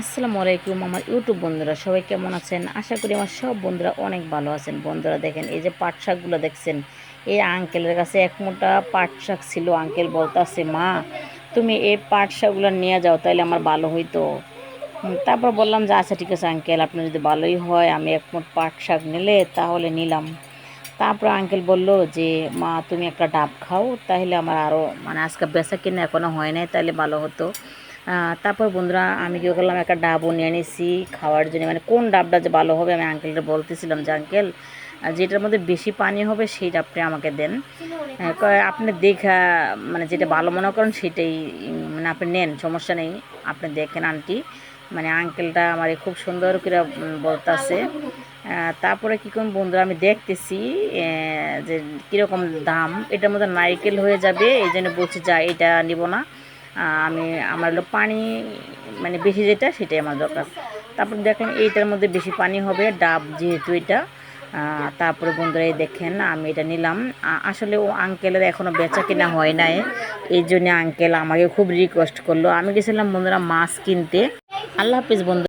আসসালামু আলাইকুম আমার ইউটিউব বন্ধুরা, সবাই কেমন আছেন? আশা করি আমার সব বন্ধুরা অনেক ভালো আছেন। বন্ধুরা দেখেন, এই যে পাট শাকগুলো দেখছেন, এই আঙ্কেলের কাছে এক মোটা পাট শাক ছিল। আঙ্কেল বলতাছে, মা, তুমি এই পাট শাকগুলো নিয়ে যাও তাহলে আমার ভালো হইতো। তারপর বললাম যে আচ্ছা ঠিক আছে আঙ্কেল, আপনার যদি ভালোই হয়, আমি এক মোট পাট শাক নিলে তাহলে নিলাম। তারপর আঙ্কেল বলল যে, মা, তুমি একটা ডাব খাও তাহলে আমার আরও মানে আজকে বেচা কিনা এখনও হয় নাই তাহলে ভালো হতো। তারপর বন্ধুরা আমি কী করলাম একটা ডাবও নিয়ে নিয়েছি খাওয়ার জন্য। মানে কোন ডাবটা যে ভালো হবে আমি আঙ্কেলটা বলতেছিলাম যে আঙ্কেল যেটার মধ্যে বেশি পানি হবে সেই ডাবটা আমাকে দেন। হ্যাঁ, আপনি দেখা মানে যেটা ভালো মনে করেন সেটাই মানে আপনি নেন সমস্যা নেই। আপনি দেখেন আন্টি। মানে আঙ্কেলটা আমার খুব সুন্দর করে বলতেছে। তারপরে কী করুন বন্ধুরা আমি দেখতেছি যে কীরকম দাম এটার মধ্যে নারকেল হয়ে যাবে এই জন্য বলছি যা এটা নিব না। আমি আমার হলো পানি মানে বেশি যেটা সেটাই আমার দরকার। তারপর দেখলাম এইটার মধ্যে বেশি পানি হবে, ডাব যেহেতু এটা। তারপরে বন্ধুরা দেখেন, আমি এটা নিলাম। আসলে ও আঙ্কেলের এখনও বেচা কেনা হয় নাই, এই জন্য আঙ্কেল আমাকে খুব রিকোয়েস্ট করল। আমি গেছিলাম বন্ধুরা মাছ কিনতে। আল্লাহ হাফিজ বন্ধু